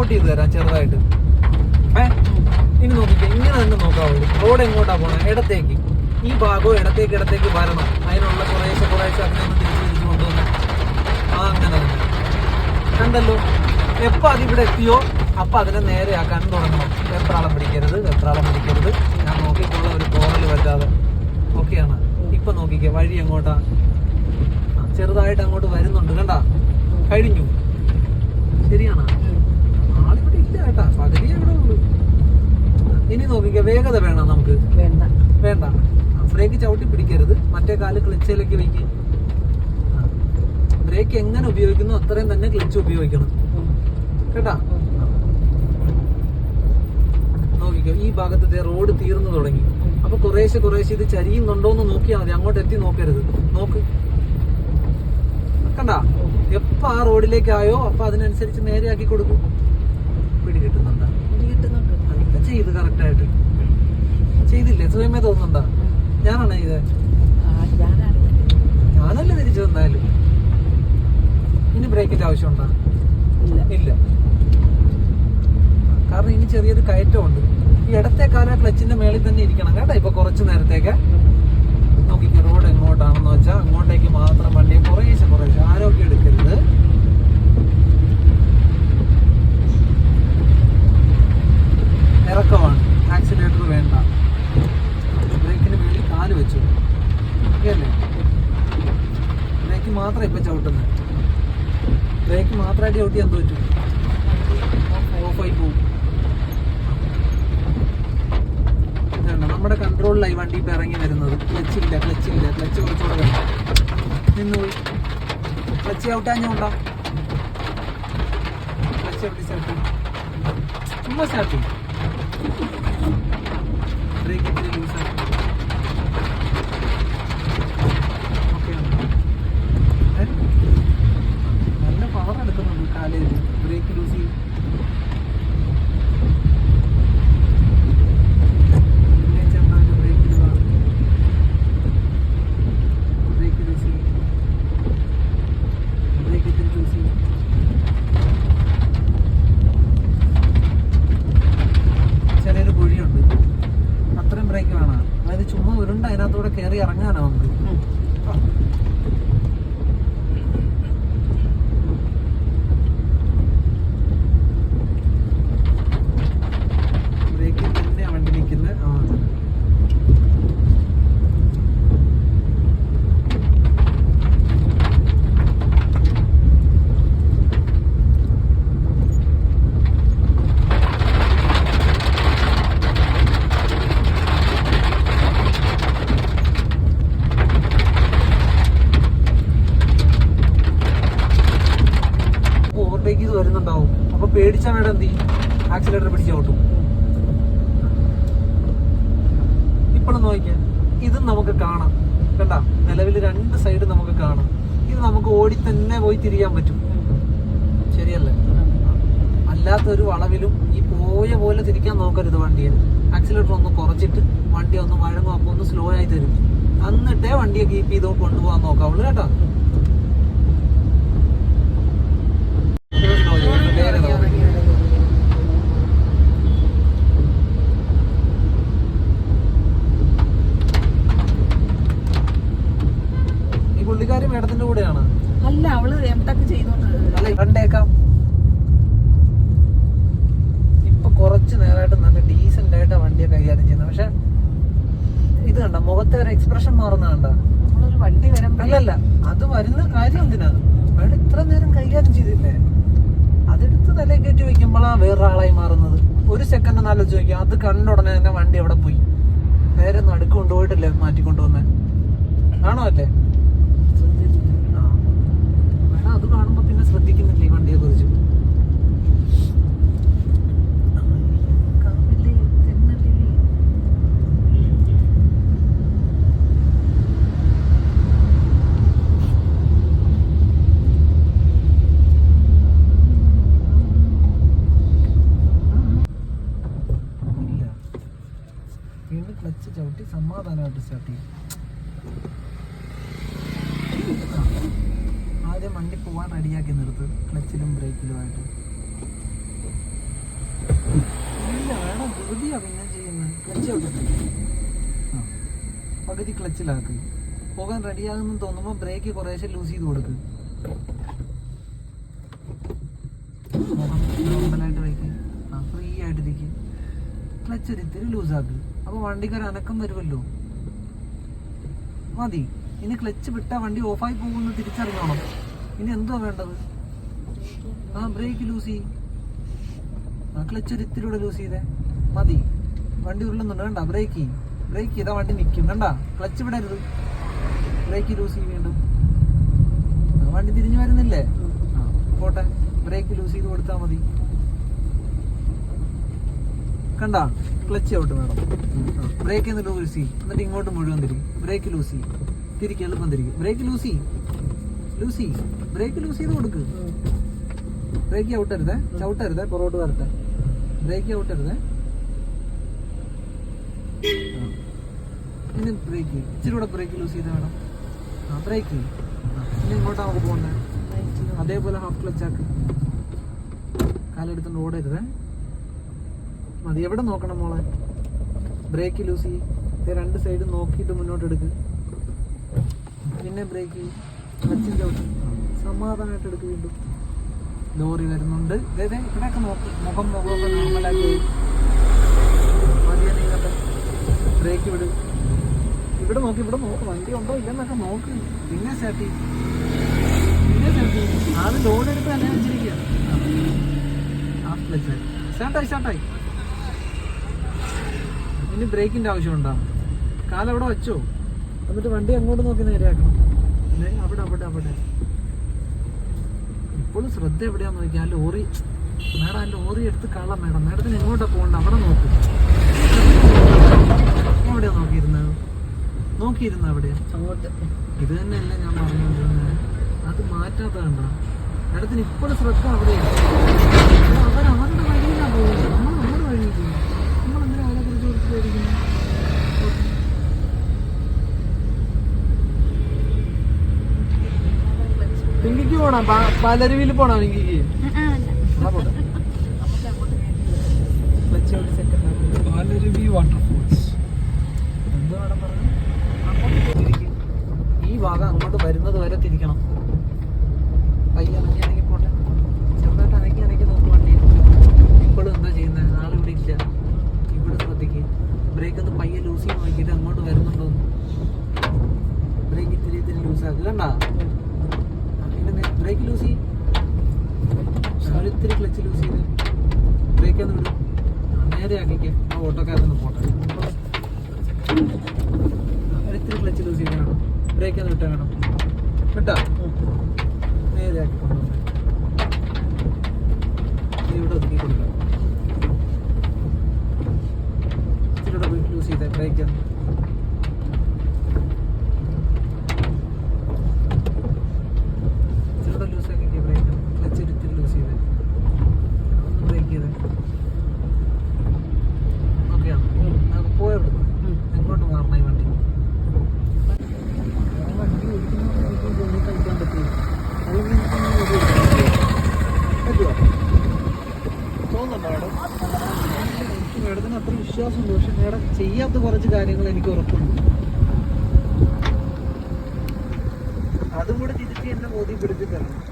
Promote ചെയ്ത് തരാം ചെറുതായിട്ട്. ഏ? ഇനി നോക്കിക്കേ ഇങ്ങനെ തന്നെ നോക്കാവുള്ളൂ റോഡ് എങ്ങോട്ടാ പോണേ? ഇടത്തേക്ക്. ഈ ഭാഗവും ഇടത്തേക്ക് ഇടത്തേക്ക് വരണം. അതിനുള്ള കുറേശ്ശെ കുറേശ്ശെ അങ്ങനെ ഒന്ന് തിരിച്ച് തിരിച്ച് കൊണ്ടുവന്നു. അങ്ങനെ തന്നെ. കണ്ടല്ലോ? എപ്പൊ അതിവിടെ എത്തിയോ? അപ്പൊ അതിനെ നേരെയാക്കാൻ തുടങ്ങണം. വെപ്രാളം പിടിക്കരുത് വെപ്രാളം പിടിക്കരുത്. ഞാൻ നോക്കിക്കുള്ള ഒരു കോറൽ പറ്റാതെ ഓക്കെയാണ് ഇപ്പൊ നോക്കിക്കേ വഴി എങ്ങോട്ടാ? ചെറുതായിട്ട് അങ്ങോട്ട് വരുന്നുണ്ട്. കണ്ടാ? കഴിഞ്ഞു. ശരിയാണ്? കേട്ടാ പകുതി അവിടെ ഉള്ളൂ. ഇനി നോക്കിക്കാം വേഗത വേണം നമുക്ക്. വേണ്ട. വേണ്ട. ബ്രേക്ക് ചവിട്ടി പിടിക്കരുത്. മറ്റേ കാൽ ക്ലച്ചിലേക്ക് വെക്ക്. ബ്രേക്ക് എങ്ങനെ ഉപയോഗിക്കുന്നു അത്രയും തന്നെ ക്ലച്ച് ഉപയോഗിക്കണം. കേട്ടാ? നോക്കിക്കോ ഈ ഭാഗത്തെ റോഡ് തീർന്നു തുടങ്ങി. അപ്പൊ കുറേശ്ശെ കുറേശ്ശെ ഇത് ചരിയുന്നുണ്ടോ എന്ന് നോക്കിയാൽ മതി. അങ്ങോട്ട് എത്തി നോക്കരുത്. നോക്ക്. കണ്ടാ? എപ്പോ ആ റോഡിലേക്കായോ അപ്പൊ അതിനനുസരിച്ച് നേരെയാക്കി കൊടുക്കും പിടി കിട്ടുന്നുണ്ടാ ഇത് കിട്ടുന്നുണ്ട് ഇപ്പൊ ചെയ്ത് കറക്റ്റ് ആയിട്ട് ചെയ്തില്ലേ? സ്വയമേ തോന്നുന്നുണ്ടാ? ഞാനാണ് ഇത് ഞാനല്ല തിരിച്ചു വന്നാലും? ഇനി ബ്രേക്കിന്റെ ആവശ്യമുണ്ടോ? ഇല്ല. ഇല്ല. കാരണം ഇനി ചെറിയൊരു കയറ്റമുണ്ട്. ഈ ഇടത്തെ കാല ക്ലച്ചിന്റെ മേളിൽ തന്നെ ഇരിക്കണം കേട്ടോ ഇപ്പൊ കുറച്ച് നേരത്തേക്ക്. നോക്കിക്കോ റോഡ് എങ്ങോട്ടാണെന്ന് വെച്ചാൽ അങ്ങോട്ടേക്ക് മാത്രം വണ്ടി കുറേശ്ശെ കുറേശ്ശെ ആരോഗ്യം എടുക്കരുത്. ഇറക്കമാണ്. ആക്സിലേറ്റർ വേണ്ട. ബ്രേക്കിന് വേണ്ടി കാൽ വെച്ചു. ഓക്കെയല്ലേ ബ്രേക്ക് മാത്രം ഇപ്പം ചവിട്ടുന്നത് ബ്രേക്ക് മാത്രമായിട്ട് ചവിട്ടി എന്ത് പറ്റും? ഓഫായി ഇതാണ് നമ്മുടെ കൺട്രോളിലായി വണ്ടി ഇപ്പം ഇറങ്ങി വരുന്നത്. ക്ലച്ച് ഇല്ല ക്ലച്ച് കുറച്ചുകൂടെ വേണം. നിന്നുപോയി ക്ലച്ച് ഔട്ടാഞ്ഞോണ്ടാ ക്ലച്ച് എവിടെ സ്റ്റാർട്ട് ചുമ്മാ സ്റ്റാർട്ട് ചെയ്യും ബ്രേക്ക് ഇത്തിരി ലൂസാണ് ഓക്കെ നല്ല പവർ എടുക്കുന്നുണ്ട് കാലിൽ ബ്രേക്ക് ലൂസ് ചെയ്യും പിന്നെ ചെറുതായിട്ട് ബ്രേക്ക് ഇടുക ബ്രേക്ക് ലൂസ് ചെയ്യും ബ്രേക്ക് ഇത്തിരി ലൂസ് ചെയ്യും ചെറിയൊരു കുഴിയുണ്ട് അത്രയും ബ്രേക്ക് വേണം അതായത് ചുമ്മാ ഉരുണ്ട് അതിനകത്തൂടെ കയറി ഇറങ്ങാനാ നമുക്ക് ഉം. ബ്രേക്കിൽ തന്നെ വണ്ടി നിൽക്കുന്നത് ആ ഓവർടേക്ക് ചെയ്ത് വരുന്നുണ്ടാവും അപ്പൊ മേഡം എന്ത് ആക്സിലേറ്റർ പിടിച്ച് ഓട്ടും ഇപ്പോഴും നോക്കിയാൽ ഇതും നമുക്ക് കാണാം. കണ്ട? നിലവിൽ രണ്ട് സൈഡ് നമുക്ക് കാണാം. ഇത് നമുക്ക് ഓടി തന്നെ പോയി തിരിയാൻ പറ്റും. ശരിയല്ലേ? അല്ലാത്ത ഒരു വളവിലും ഈ പോയ പോലെ തിരിക്കാൻ നോക്കരുത് വണ്ടിയെ. ആക്സിലേറ്റർ ഒന്ന് കുറച്ചിട്ട് വണ്ടി ഒന്ന് വഴങ്ങും അപ്പോൾ ഒന്ന് സ്ലോ ആയി തരും. എന്നിട്ടേ വണ്ടിയെ കീപ്പ് ചെയ്തോ കൊണ്ടുപോകാൻ നോക്കാവുള്ളൂ കേട്ടോ Slow ചെയ്യ്, വേഗത കുറയ്ക്ക്. ഈ പുള്ളിക്കാരി മേഡത്തിന്റെ കൂടെയാണ് അല്ല അവൾ എംടെക് ചെയ്തോണ്ട് അല്ല കണ്ടേക്കാം ഇപ്പൊ കുറച്ച് നേരമായിട്ട് നല്ല ഡീസന്റ് ആയിട്ട് വണ്ടിയെ കൈകാര്യം ചെയ്യുന്നത് പക്ഷെ ഇത് കണ്ട മുഖത്തെ ഒരു എക്സ്പ്രഷൻ മാറുന്ന കണ്ട. നമ്മളൊരു വണ്ടി വരുമ്പോ അല്ലല്ല അത് വരുന്ന കാര്യം എന്തിനാ അയാൾ ഇത്ര നേരം കൈകാര്യം ചെയ്തില്ലേ? അതെടുത്ത് തലേ കയറ്റി വെക്കുമ്പോഴാ വേറൊരാളായി മാറുന്നത്. ഒരു സെക്കൻഡ് നല്ല ചോദിക്കും അത് കണ്ട ഉടനെ തന്നെ വണ്ടി അവിടെ പോയി. നേരെ നടുക്ക് കൊണ്ടുപോയിട്ടല്ലേ മാറ്റിക്കൊണ്ടുവന്നേ ആണോ അല്ലേ. അത് കാണുമ്പോ പിന്നെ ശ്രദ്ധിക്കുന്നില്ല ഈ വണ്ടിയെ കുറിച്ച് ഇല്ല വീണ്ടും ക്ലച്ച് ചവിട്ടി സ്റ്റാർട്ട് ചെയ്യും. ആദ്യം വണ്ടി പോവാൻ റെഡിയാക്കി നിർത്ത് ക്ലച്ചിലും ബ്രേക്കിലുമായിട്ട് ധൃതിയാ പിന്നെ ചെയ്യുന്നത്. ക്ലച്ച് ആ. പകുതി ക്ലച്ചിലാക്ക് പോകാൻ റെഡിയാകുമെന്ന് തോന്നുമ്പോൾ ബ്രേക്ക് കുറേശ്ശെ ലൂസ് ചെയ്ത് കൊടുക്ക്. ക്ലച്ച് ഒരു ഇത്തിരി ലൂസാക്ക്. അപ്പോൾ വണ്ടിക്ക് അനക്കം വരുമല്ലോ? മതി. ഇനി ക്ലച്ച് വിട്ടാൽ വണ്ടി ഓഫായി പോകുമെന്ന് തിരിച്ചറിഞ്ഞോണം. ഇനി എന്തോ വേണ്ടത്? ആ ബ്രേക്ക് ലൂസ്. ചെയ് ആ ക്ലച്ച് ഒരു ഇത്തിരി കൂടെ ലൂസ് ചെയ്തേ മതി. വണ്ടി ഉരുളുന്നുണ്ട്. കണ്ട ബ്രേക്ക് ചെയ്യും ബ്രേക്ക് ചെയ്താൽ വണ്ടി നിൽക്കും കണ്ട ക്ലച്ച് വിടരുത്. ബ്രേക്ക് ലൂസ് ചെയ്യും വീണ്ടും വണ്ടി തിരിഞ്ഞു വരുന്നില്ലേ? ആ പോട്ടെ. ബ്രേക്ക് ലൂസ് ചെയ്ത് കൊടുത്താൽ മതി. കണ്ട ക്ലച്ച് ഔട്ട് വേണം. ബ്രേക്ക് എന്നിട്ട് ലൂസ് ചെയ്യും. എന്നിട്ട് ഇങ്ങോട്ട് മുഴുവൻ തിരിക്കും. ബ്രേക്ക് ലൂസ് ചെയ്യും. തിരിക്കും എളുപ്പം തിരിക്കും. ബ്രേക്ക് ലൂസ് ചെയ്യും. ലൂസ് ചെയ്യും. ബ്രേക്ക് ലൂസ് ചെയ്ത് കൊടുക്ക്. ബ്രേക്ക് ഔട്ടരുതേ ചവിട്ടരുതേ പുറകോട്ട് വരട്ടെ. ബ്രേക്ക് ഔട്ടരുതേ ആ. ഇനി ബ്രേക്ക് ഇച്ചിരി കൂടെ ബ്രേക്ക് ലൂസ് ചെയ്ത് വേണം. ആ ബ്രേക്ക് ഇനി ഇങ്ങോട്ടാണ് നമുക്ക് പോകുന്നത് അതേപോലെ ഹാഫ് ക്ലച്ച് ആക്ക്. കാലെടുത്തോണ്ട് ഓടരുതേ. മതി. എവിടെ നോക്കണം മോളെ? Brake loose. ചെയ്യ് രണ്ട് സൈഡ് നോക്കിയിട്ട് മുന്നോട്ട് എടുക്ക്. പിന്നെ ബ്രേക്ക് ചവിട്ട് സമാധാനമായിട്ട് എടുക്ക് വീണ്ടും. ലോറി വരുന്നുണ്ട്. ദേ ഇവിടെയൊക്കെ നോക്ക്. മുഖം മുഖമൊക്കെ നോർമലാക്കി മതിയെ ബ്രേക്ക് വിട്. ഇവിടെ നോക്കി ഇവിടെ നോക്ക്. വണ്ടി ഉണ്ടോ ഇല്ലെന്നൊക്കെ നോക്ക്. പിന്നെ സ്റ്റാർട്ട് ചെയ്യും പിന്നെ സ്റ്റാർട്ട് ചെയ്യും ആദ്യം ലോഡ് എടുത്ത് തന്നെ വെച്ചിരിക്കുക ഹാഫ് ക്ലച്ച് സ്റ്റാർട്ടായി സ്റ്റാർട്ടായി ഇനി ബ്രേക്കിന്റെ ആവശ്യമുണ്ടോ? കാലവിടെ വെച്ചോ? എന്നിട്ട് വണ്ടി അങ്ങോട്ട് നോക്കി നേരെയാക്കണം. ദേ, അവിടെ അവിടെ അവിടെ. ഇപ്പോഴും ശ്രദ്ധ എവിടെയാന്ന് നോക്കി ആ ലോറി മേഡം ആ ലോറി എടുത്ത് കള്ള മേഡം. മേഡത്തിന് എങ്ങോട്ടാ പോകണ്ട? അവിടെ നോക്ക്. എവിടെയാ നോക്കിയിരുന്നത് നോക്കിയിരുന്ന അവിടെ? ഇത് തന്നെയല്ല ഞാൻ പറഞ്ഞുകൊണ്ടിരുന്നത് അത് മാറ്റാത്ത കണ്ട മേഡത്തിന് ഇപ്പോഴും ശ്രദ്ധ അവിടെയാണ് അവർ അവരുടെ വഴിയിലാണ് പോകുന്നത് നമ്മൾ നമ്മുടെ വഴിയിൽ പോകും നമ്മൾ പിങ്കിക്ക് പോണോ. പലരുവിൽ പോണോ പിങ്കിക്ക് എന്നാ പോട്ടെ clutch out second Palaruvi waterfalls എന്ത് വേണം പറഞ്ഞു അങ്ങോട്ട് തിരിക്ക്. ഈ ഭാഗം അങ്ങോട്ട് വരുന്നത് വരെ തിരിക്കണം പയ്യെ അനങ്ങി അനങ്ങി പോട്ടെ ചെറുതായിട്ട് അനക്കി അനക്കി നോക്ക് വണ്ടി ഇപ്പോഴും എന്താ ചെയ്യുന്നത് ആൾ ഇവിടെ ഇല്ല ഇവിടെ ശ്രദ്ധിക്കുക ബ്രേക്ക് ഒന്ന് പയ്യെ നോക്കിയിട്ട് അങ്ങോട്ട് വരുന്നുണ്ടോ? ബ്രേക്ക് ഇത്തിരി ഇത്തിരി ലൂസ് ആക്കുക കണ്ടാ ബ്രേക്ക് ലൂസ് ചെയ്യും. ക്ലച്ച് ലൂസ് ചെയ്ത്. ബ്രേക്ക് ഒന്ന് വിടും. നേരെ ആക്കിക്കേ. ആ ഓട്ടോക്കാരൊന്ന് പോട്ടെ. ഒരിത്തിരി ക്ലച്ച് ലൂസ് ചെയ്ത് കാണും. ബ്രേക്ക് ഒന്ന് വിട്ടാൽ കാണും. വിട്ടാ? നേരെ ആക്കി കൊണ്ടുവന്നേ. ഇവിടെ ഒതുക്കി കൊടുക്കാം ഇച്ചിരി കൂടെ ലൂസ് ചെയ്തേ ബ്രേക്ക് ഒന്ന് ഇച്ചിരി കൂടെ ലൂസ് ആക്കി ബ്രേക്ക് ക്ലച്ച് ഇത്തിരി ലൂസ് ചെയ്തേ ഒന്ന് ബ്രേക്ക് ചെയ്തേ ഓക്കെയാണ് നമുക്ക് പോയ ഇവിടുന്ന് എങ്ങോട്ട് മാറണം ഈ വണ്ടി ആ വണ്ടി ഓടിക്കുന്നവർക്ക് ജോലി കളിക്കാൻ പറ്റില്ല അല്ലെങ്കിൽ എനിക്കൊന്നും ഒരു പറ്റുമോ തോന്നുന്നുണ്ടോ മാഡം. മാഡത്തിന് അത്ര വിശ്വാസമുണ്ട്. പക്ഷെ മാഡം ചെയ്യാത്ത കുറച്ച് കാര്യങ്ങൾ എനിക്ക് ഉറപ്പുണ്ട്. അതും കൂടെ തിരിച്ച് എന്നെ ബോധ്യപ്പെടുത്തി തരണം.